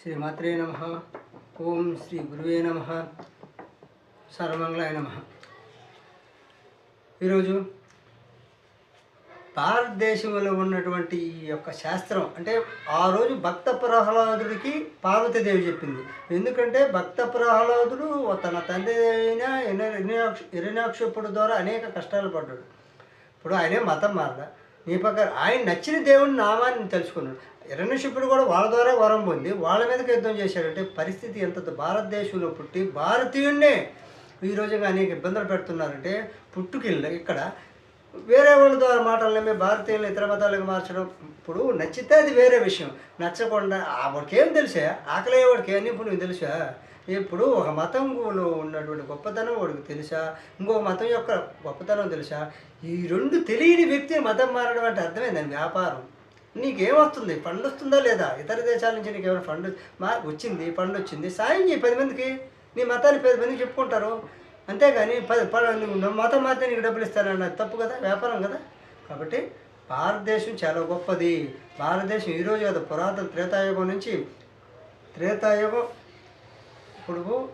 శ్రీమాత్రే నమ ఓం శ్రీ గురువే నమ సర్వమంగళాయ నమ ఈరోజు భారతదేశంలో ఉన్నటువంటి ఈ యొక్క శాస్త్రం అంటే ఆ రోజు భక్త ప్రహ్లాదుడికి పార్వతీదేవి చెప్పింది. ఎందుకంటే భక్త ప్రహ్లాదుడు తన తండ్రి అయిన ఇరణాక్ష ద్వారా అనేక కష్టాలు పడ్డాడు. ఇప్పుడు ఆయనే మతం మారదా నీ ప్రకారం ఆయన నచ్చిన దేవుని నామాన్ని తెలుసుకున్నాడు. హిరణ్యశిపుడు కూడా వాళ్ళ ద్వారా వరం పొంది వాళ్ళ మీదకి యుద్ధం చేశాడంటే పరిస్థితి ఎంత భారతదేశంలో పుట్టి భారతీయుడినే ఈ రోజుగా అనేక ఇబ్బందులు పెడుతున్నారంటే పుట్టుకెళ్ళి ఇక్కడ వేరే వాళ్ళ ద్వారా మాటలు భారతీయులను ఇతర మతాలకు మార్చడం ఇప్పుడు నచ్చితే అది వేరే విషయం. నచ్చకుండా వాడికేం తెలుసా? ఆకలి వాడికి అన్ని ఇప్పుడు తెలుసా? ఇప్పుడు ఒక మతంలో ఉన్నటువంటి గొప్పతనం వాడికి తెలుసా? ఇంకో మతం యొక్క గొప్పతనం తెలుసా? ఈ రెండు తెలియని వ్యక్తి మతం మారడం అంటే అర్థమైందండి వ్యాపారం. నీకేమొస్తుంది? ఫండ్ వస్తుందా లేదా? ఇతర దేశాల నుంచి నీకు ఏమైనా ఫండ్ మా వచ్చింది ఫండ్ వచ్చింది. సాయం చేయి పది మందికి. నీ మతాన్ని పది మందికి చెప్పుకుంటారు. అంతేగాని పది ప నువ్వు మతం మాత్రం నీకు డబ్బులు ఇస్తానన్నది తప్పు కదా? వ్యాపారం కదా? కాబట్టి భారతదేశం చాలా గొప్పది. భారతదేశం ఈరోజు కదా పురాతన త్రేతాయుగం నుంచి త్రేతాయుగం ఇప్పుడు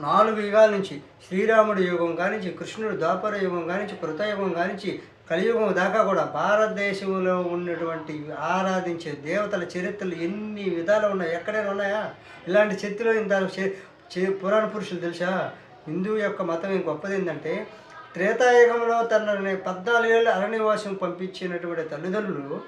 నాలుగు యుగాల నుంచి శ్రీరాముడి యుగం కానించి కృష్ణుడు ద్వాపర యుగం కానించి కృతయుగం కానించి కలియుగం దాకా కూడా భారతదేశంలో ఉన్నటువంటి ఆరాధించే దేవతల చరిత్రలు ఎన్ని విధాలు ఉన్నాయి? ఎక్కడైనా ఉన్నాయా? ఇలాంటి చరిత్రలో ఇంత చే- పురాణ పురుషులు తెలుసా? హిందూ యొక్క మతం ఏం గొప్పది ఏంటంటే త్రేతాయుగంలో తనని పద్నాలుగు ఏళ్ళు అరణ్యవాసం పంపించినటువంటి తల్లిదండ్రులు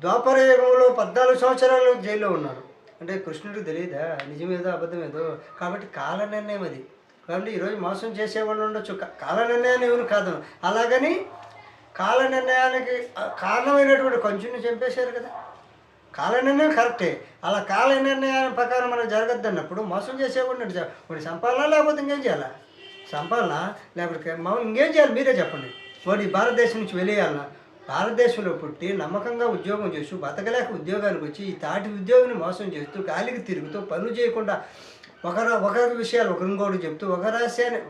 ద్వాపర యుగంలో పద్నాలుగు సంవత్సరాలు జైల్లో ఉన్నారు. అంటే కృష్ణుడికి తెలియదా? నిజమేదో అబద్ధమేదో? కాబట్టి కాల నిర్ణయం అది. కాబట్టి ఈరోజు మోసం చేసేవాళ్ళు ఉండొచ్చు. కాల నిర్ణయాన్ని ఎవరు కాదు. అలాగని కాల నిర్ణయానికి కారణమైనటువంటి కొంచెం చంపేశారు కదా. కాల నిర్ణయం కరెక్టే. అలా కాల నిర్ణయం ప్రకారం మనం జరగద్దు అన్నప్పుడు మోసం చేసేవాడిని వాడి సంపాలనా లేకపోతే ఇంకేం చేయాలా? సంపాలన లేకపోతే మామూలు ఇంకేం చేయాలి? మీరే చెప్పండి. వాడు భారతదేశం నుంచి వెళ్ళేయాలన్నా భారతదేశంలో పుట్టి నమ్మకంగా ఉద్యోగం చేస్తూ బతకలేక ఉద్యోగానికి వచ్చి ఈ తాటి ఉద్యోగిని మోసం చేస్తూ గాలికి తిరుగుతూ పనులు చేయకుండా ఒకరు ఒకరి విషయాలు ఒకరి చెప్తూ ఒక రహస్యాన్ని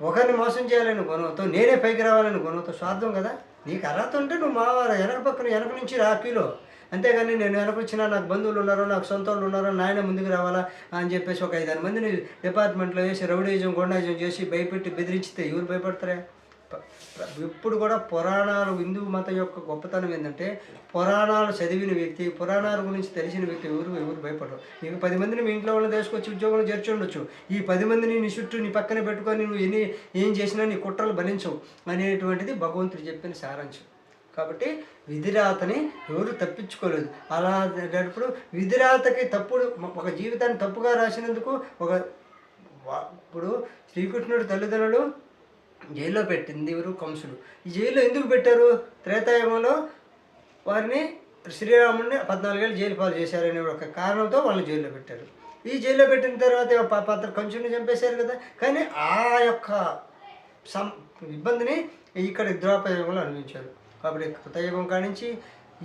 ఒకరిని మోసం చేయాలని గుణంతో నేనే పైకి రావాలని గుణంతో స్వార్థం కదా? నీకు అర్హత ఉంటే నువ్వు మా వారు వెనక పక్కన వెనక నుంచి రాపీలో అంతేగాని నేను వెనక వచ్చినా నాకు బంధువులు ఉన్నారో నాకు సొంత వాళ్ళు ఉన్నారో నాయన ముందుకు రావాలా అని చెప్పేసి ఒక ఐదారు మందిని డిపార్ట్మెంట్లో వేసి రౌడీజం గొండాయిజం చేసి భయపెట్టి బెదిరించితే ఎవరు భయపడతారే? ఎప్పుడు ఇప్పుడు కూడా పురాణాలు హిందూ మతం యొక్క గొప్పతనం ఏంటంటే పురాణాలు చదివిన వ్యక్తి పురాణాల గురించి తెలిసిన వ్యక్తి ఎవరు ఎవరు భయపడరు. నీకు పది మందిని మీ ఇంట్లో వాళ్ళని తీసుకొచ్చి ఉద్యోగంలో చేర్చుండొచ్చు ఈ పది మందిని నీ చుట్టూ నీ పక్కన పెట్టుకొని నువ్వు ఎన్ని ఏం చేసినా నీ కుట్రలు భరించవు అనేటువంటిది భగవంతుడు చెప్పిన సారాంశం. కాబట్టి విధిరాతని ఎవరు తప్పించుకోలేదు. అలా జరిగినప్పుడు విధిరాతకి తప్పుడు ఒక జీవితాన్ని తప్పుగా రాసినందుకు ఒక ఇప్పుడు శ్రీకృష్ణుడు తల్లిదండ్రులు జైల్లో పెట్టింది ఎవరు? కంసుడు. ఈ జైల్లో ఎందుకు పెట్టారు? త్రేతాయుగంలో వారిని శ్రీరాముడిని పద్నాలుగేళ్ళు జైలు పాలు చేశారనే ఒక కారణంతో వాళ్ళని జైల్లో పెట్టారు. ఈ జైల్లో పెట్టిన తర్వాత పాత్ర కంచుని చంపేశారు కదా. కానీ ఆ యొక్క సం ఇబ్బందిని ఇక్కడ ద్రోపయుగంలో అనుభవించారు. కాబట్టి కృతయుగం కానించి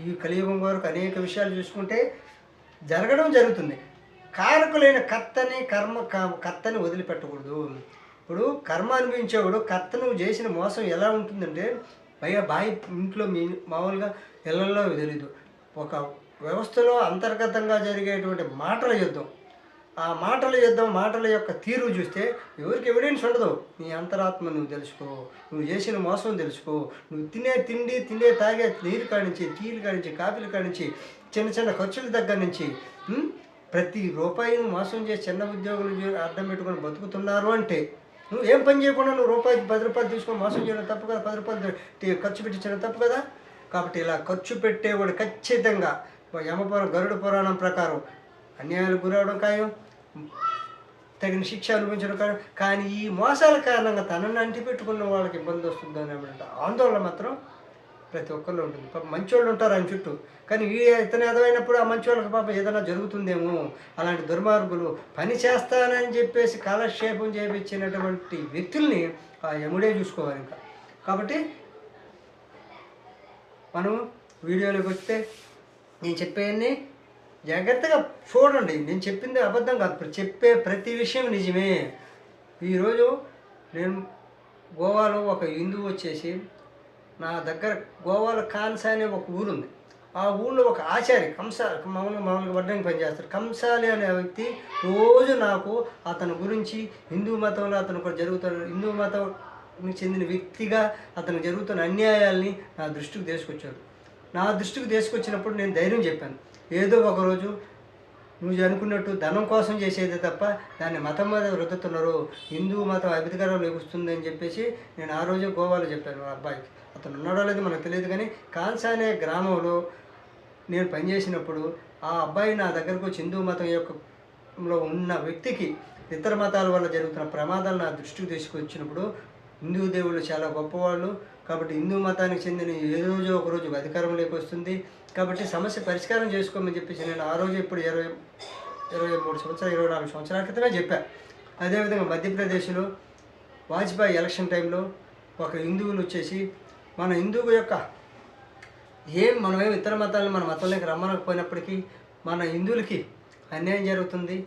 ఈ కలియుగం వరకు అనేక విషయాలు చూసుకుంటే జరగడం జరుగుతుంది. కారకులైన కర్తని కర్మ క- కర్తని వదిలిపెట్టకూడదు. ఇప్పుడు కర్మ అనుభవించేవాడు కర్త నువ్వు చేసిన మోసం ఎలా ఉంటుందంటే పైగా బాయి ఇంట్లో మీ మామూలుగా ఇళ్ళలో తెలీదు. ఒక వ్యవస్థలో అంతర్గతంగా జరిగేటువంటి మాటల యుద్ధం. ఆ మాటల యుద్ధం మాటల యొక్క తీరు చూస్తే ఎవరికి ఎవిడెన్స్ ఉండదు. నీ అంతరాత్మ నువ్వు తెలుసుకో నువ్వు చేసిన మోసం తెలుసుకో. నువ్వు తినే తిండి తినే తాగే నీరు కానించి టీలు కానించి కాఫీలు కానించి చిన్న చిన్న ఖర్చుల దగ్గర నుంచి ప్రతి రూపాయిని మోసం చేసి చిన్న ఉద్యోగులు అర్థం పెట్టుకొని బతుకుతున్నారు అంటే నువ్వు ఏం పని చేయకుండా నువ్వు రూపాయి పది రూపాయలు తీసుకొని మోసం చేయడం తప్పు కదా? పది రూపాయలు ఖర్చు పెట్టించడం తప్పు కదా? కాబట్టి ఇలా ఖర్చు పెట్టేవాడు ఖచ్చితంగా. యమపురం గరుడ పురాణం ప్రకారం అన్యాయాలు గురవడం ఖాయం తగిన శిక్ష అనుభవించడం ఖాయం. కానీ ఈ మోసాల కారణంగా తనని అంటిపెట్టుకున్న వాళ్ళకి ఇబ్బంది వస్తుందని ఆందోళన మాత్రం ప్రతి ఒక్కరు ఉంటుంది. పాప మంచోళ్ళు ఉంటారు ఆయన చుట్టూ. కానీ ఈ ఇతను ఎదవైనప్పుడు ఆ మంచోళ్ళకి పాప ఏదైనా జరుగుతుందేమో అలాంటి దుర్మార్గులు పని చేస్తానని చెప్పేసి కాలక్షేపం చేయించినటువంటి వ్యక్తుల్ని ఆ యముడే చూసుకోవాలి ఇంకా. కాబట్టి మనం వీడియోలోకి వస్తే నేను చెప్పేవన్నీ జాగ్రత్తగా చూడండి. నేను చెప్పింది అబద్ధం కాదు. ఇప్పుడు చెప్పే ప్రతి విషయం నిజమే. ఈరోజు నేను గోవాలో ఒక హిందువు వచ్చేసి నా దగ్గర గోవాలో కాన్సా అనే ఒక ఊరుంది. ఆ ఊళ్ళో ఒక ఆచారి కంస మామూలుగా మామూలుగా వడ్డానికి పనిచేస్తారు కంసాలి అనే వ్యక్తి రోజు నాకు అతని గురించి హిందూ మతంలో అతను కూడా జరుగుతాడు. హిందూ మతం చెందిన వ్యక్తిగా అతను జరుగుతున్న అన్యాయాల్ని నా దృష్టికి తీసుకొచ్చాడు. నా దృష్టికి తీసుకొచ్చినప్పుడు నేను ధైర్యం చెప్పాను. ఏదో ఒకరోజు నువ్వు అనుకున్నట్టు ధనం కోసం చేసేదే తప్ప దాన్ని మతం మీద రుద్దుతున్నారు హిందూ మతం అభిధికారం లెగుస్తుంది అని చెప్పేసి నేను ఆ రోజే గోవాలో చెప్పాను మా అబ్బాయికి. అతను ఉన్నాడో లేదో మనకు తెలియదు కానీ కాల్సా అనే గ్రామంలో నేను పనిచేసినప్పుడు ఆ అబ్బాయి నా దగ్గరకు వచ్చి హిందూ మతం యొక్క ఉన్న వ్యక్తికి ఇతర మతాల వల్ల జరుగుతున్న ప్రమాదాలు నా దృష్టికి తీసుకొచ్చినప్పుడు హిందూ దేవుళ్ళు చాలా గొప్పవాళ్ళు. కాబట్టి హిందూ మతానికి చెందిన ఏ రోజు ఒక రోజు అధికారంలోకి వస్తుంది కాబట్టి సమస్య పరిష్కారం చేసుకోమని చెప్పేసి నేను ఆ రోజు ఇప్పుడు ఇరవై ఇరవై మూడు సంవత్సరాలు ఇరవై నాలుగు సంవత్సరాల క్రితమే చెప్పాను అదేవిధంగా మధ్యప్రదేశ్లో వాజ్పేయి ఎలక్షన్ టైంలో ఒక హిందువులు వచ్చేసి మన హిందువు యొక్క ఏం మనమేం ఇతర మతాలను మన మతంలోకి రమ్మనకపోయినప్పటికీ మన హిందువులకి అన్యాయం జరుగుతుంది.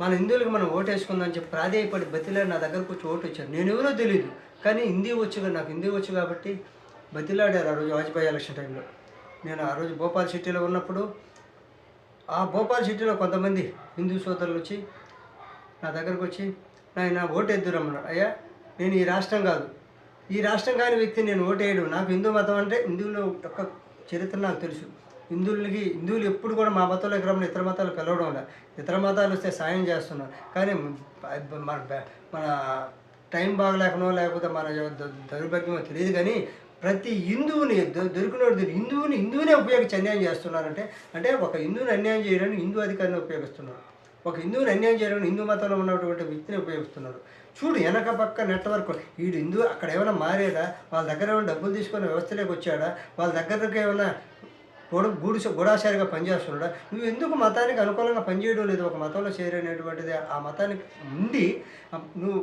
మన హిందువులకి మనం ఓటు వేసుకుందాం అని చెప్పి ప్రాధేయపడి బతిలాడి నా దగ్గరకు వచ్చి ఓటు వచ్చారు నేను ఎవరో తెలియదు కానీ హిందీ వచ్చు కదా, నాకు హిందీ వచ్చు కాబట్టి బతిలాడారు ఆ రోజు వాజ్పేయి ఎలక్షన్ టైంలో. నేను ఆ రోజు భోపాల్ సిటీలో ఉన్నప్పుడు ఆ భోపాల్ సిటీలో కొంతమంది హిందూ సోదరులు వచ్చి నా దగ్గరకు వచ్చి నాయన ఓటేద్దురమ్మన్నాడు అయ్యా నేను ఈ రాష్ట్రం కాదు. ఈ రాష్ట్రం కాని వ్యక్తి నేను ఓటు నాకు హిందూ మతం అంటే హిందువులో ఒక చరిత్ర నాకు తెలుసు. హిందువులకి హిందువులు ఎప్పుడు కూడా మా మతంలోకి రమ్మని ఇతర మతాలు పిలవడం లేదు ఇతర మతాలు వస్తే సాయం చేస్తున్నారు. కానీ మన మన టైం బాగలేకనో లేకపోతే మన ద- దౌర్భాగ్యమో తెలియదు కానీ ప్రతి హిందువుని దొ- దొరికినోడు హిందువుని హిందువునే ఉపయోగించి అన్యాయం చేస్తున్నారంటే అంటే ఒక హిందువుని అన్యాయం చేయడానికి హిందూ అధికారిని ఉపయోగిస్తున్నారు. ఒక హిందువుని అన్యాయం చేయడానికి హిందూ మతంలో ఉన్నటువంటి వ్యక్తిని ఉపయోగిస్తున్నారు. చూడు వెనక పక్క నెట్వర్క్ వీడు హిందూ అక్కడ ఏమైనా మారాడా? వాళ్ళ దగ్గర ఏమైనా డబ్బులు తీసుకునే వ్యవస్థలోకి వచ్చాడా? వాళ్ళ దగ్గరకు ఏమైనా గూడు గూడు గూఢాచారిగా పనిచేస్తున్నాడా? నువ్వు ఎందుకు మతానికి అనుకూలంగా పనిచేయడం లేదు? ఒక మతంలో చేరనేటువంటిది. ఆ మతానికి ఉండి నువ్వు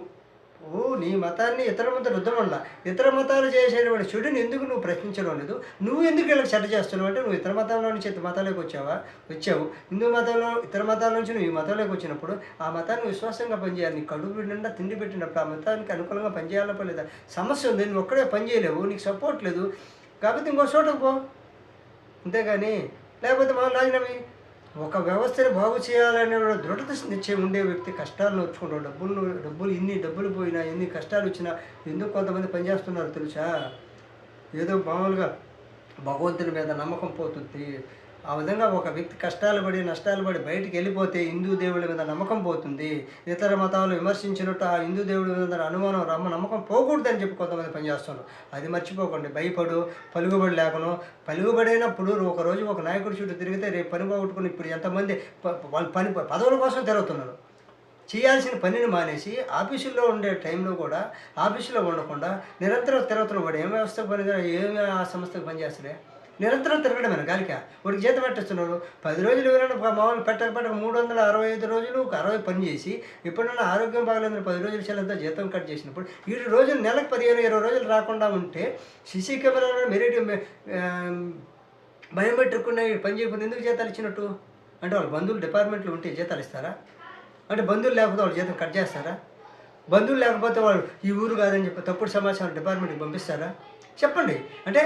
ఓ నీ మతాన్ని ఇతర మతం రుద్దమల్లా ఇతర మతాలు చేసేటువంటి చెడుని ఎందుకు నువ్వు ప్రశ్నించడం లేదు? నువ్వు ఎందుకు ఇలా చెడ్డ చేస్తున్నావు? అంటే నువ్వు ఇతర మతంలో నుంచి ఇతర మతాలకు వచ్చావా? వచ్చావు. హిందూ మతంలో ఇతర మతాల నుంచి నువ్వు ఈ మతంలోకి వచ్చినప్పుడు ఆ మతాన్ని విశ్వాసంగా పనిచేయాలి. నీ కడుపు నిండా తిండి పెట్టినప్పుడు ఆ మతానికి అనుకూలంగా పనిచేయాలా లేదా సమస్య ఉంది. నువ్వు ఒక్కడే పని చేయలేవు నీకు సపోర్ట్ లేదు. కాబట్టి ఇంకో చోటకు పో. అంతేగాని లేకపోతే మన రాజీనామీ ఒక వ్యవస్థని బాగు చేయాలనే దృఢత నిశ్చయం ఉండే వ్యక్తి కష్టాలు నోచుకుంటాడు డబ్బులు డబ్బులు ఇన్ని డబ్బులు పోయినా ఎన్ని కష్టాలు వచ్చినా ఎందుకు కొంతమంది పనిచేస్తున్నారు తెలుసా? ఏదో మామూలుగా భగవంతుని మీద నమ్మకం పోతుంది. ఆ విధంగా ఒక వ్యక్తి కష్టాలు పడి నష్టాలు పడి బయటికి వెళ్ళిపోతే హిందూ దేవుడి మీద నమ్మకం పోతుంది. ఇతర మతాలు విమర్శించినట్టు ఆ హిందూ దేవుడి మీద అనుమానం రమ్మ నమ్మకం పోకూడదని చెప్పి కొంతమంది పనిచేస్తున్నారు. అది మర్చిపోకండి. భయపడు పలుకుబడి లేకను. పలుకుబడైనప్పుడు ఒక రోజు ఒక నాయకుడి చుట్టూ తిరిగితే రేపు పని పోగొట్టుకుని ఇప్పుడు ఎంతమంది ప- వాళ్ళ పని పదవుల కోసం తిరుగుతున్నారు. చేయాల్సిన పనిని మానేసి ఆఫీసుల్లో ఉండే టైంలో కూడా ఆఫీసులో ఉండకుండా నిరంతరం తిరుగుతున్న వాడు ఏం వ్యవస్థకు పని ఏమి ఆ సంస్థకు పనిచేస్తాడే నిరంతరం తిరగడమేనా గాలిక వాడికి జీతం పెట్టేస్తున్నాడు పది రోజులు ఎవరైనా మామూలు పెట్టక పెట్టక మూడు వందల అరవై ఐదు రోజులు అరవై పని చేసి ఎప్పుడైనా ఆరోగ్యం బాగలేదు పది రోజులు చెల్లంతా జీతం కట్ చేసినప్పుడు ఈ రోజులు నెలకు పదిహేను ఇరవై రోజులు రాకుండా ఉంటే సీసీ కెమెరాలో మెరిట్ బయోమెట్రిక్ ఉన్నాయి పని చేయకుండా ఎందుకు జీతాలు ఇచ్చినట్టు? అంటే వాళ్ళ బంధువులు డిపార్ట్మెంట్లో ఉంటే జీతాలు ఇస్తారా? అంటే బంధువులు లేకపోతే వాళ్ళు జీతం కట్ చేస్తారా? బంధువులు లేకపోతే వాళ్ళు ఈ ఊరు కాదని చెప్పి తప్పుడు సమాచారం డిపార్ట్మెంట్కి పంపిస్తారా? చెప్పండి. అంటే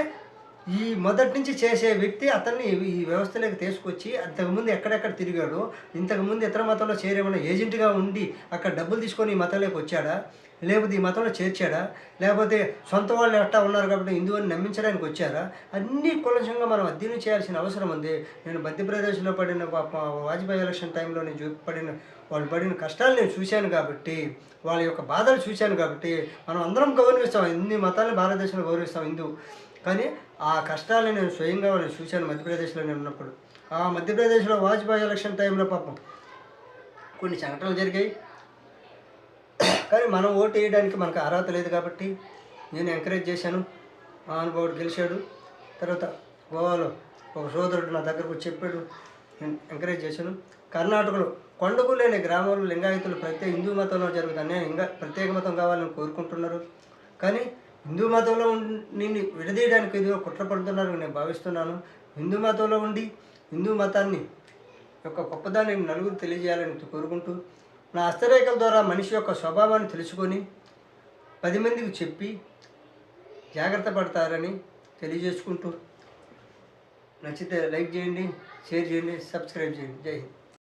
ఈ మొదటి నుంచి చేసే వ్యక్తి అతన్ని ఈ వ్యవస్థలోకి తీసుకొచ్చి అంతకుముందు ఎక్కడెక్కడ తిరిగాడో ఇంతకుముందు ఇతర మతంలో చేరేమన్నా ఏజెంట్గా ఉండి అక్కడ డబ్బులు తీసుకొని ఈ మతంలోకి వచ్చాడా? లేకపోతే ఈ మతంలో చేర్చాడా? లేకపోతే సొంత వాళ్ళు ఎట్టా ఉన్నారు కాబట్టి హిందువుని నమ్మించడానికి వచ్చారా? అన్నీ కులసంగా మనం అధ్యయనం చేయాల్సిన అవసరం ఉంది. నేను మధ్యప్రదేశ్లో పడిన వాజ్పేయి ఎలక్షన్ టైంలో నేను పడిన వాళ్ళు పడిన కష్టాలు నేను చూశాను కాబట్టి వాళ్ళ యొక్క బాధలు చూశాను కాబట్టి మనం అందరం గౌరవిస్తాం. ఇన్ని మతాలను భారతదేశంలో గౌరవిస్తాం హిందూ. కానీ ఆ కష్టాలను నేను స్వయంగా నేను చూశాను మధ్యప్రదేశ్లో నేను ఉన్నప్పుడు. ఆ మధ్యప్రదేశ్లో వాజ్పేయి ఎలక్షన్ టైంలో పాపం కొన్ని సంఘటనలు జరిగాయి. కానీ మనం ఓటు వేయడానికి మనకు అర్హత లేదు కాబట్టి నేను ఎంకరేజ్ చేశాను. ఆ అనుభవుడు గెలిచాడు. తర్వాత గోవాలో ఒక సోదరుడు నా దగ్గరకు చెప్పాడు. నేను ఎంకరేజ్ చేశాను. కర్ణాటకలో కొండకు లేని గ్రామంలో లింగాయతులు ప్రత్యేక హిందూ మతంలో జరుగుతుంది నేను ఇంకా ప్రత్యేక మతం కావాలని కోరుకుంటున్నారు. కానీ హిందూ మతంలో ఉండి నిన్ను విడదీయడానికి ఏదో కుట్ర పడుతున్నారు నేను భావిస్తున్నాను. హిందూ మతంలో ఉండి హిందూ మతాన్ని యొక్క గొప్పదాన్ని నలుగురు తెలియజేయాలని కోరుకుంటూ నా హస్తరేఖల ద్వారా మనిషి యొక్క స్వభావాన్ని తెలుసుకొని పది మందికి చెప్పి జాగ్రత్త పడతారని తెలియజేసుకుంటూ నచ్చితే లైక్ చేయండి షేర్ చేయండి సబ్స్క్రైబ్ చేయండి. జై హింద్.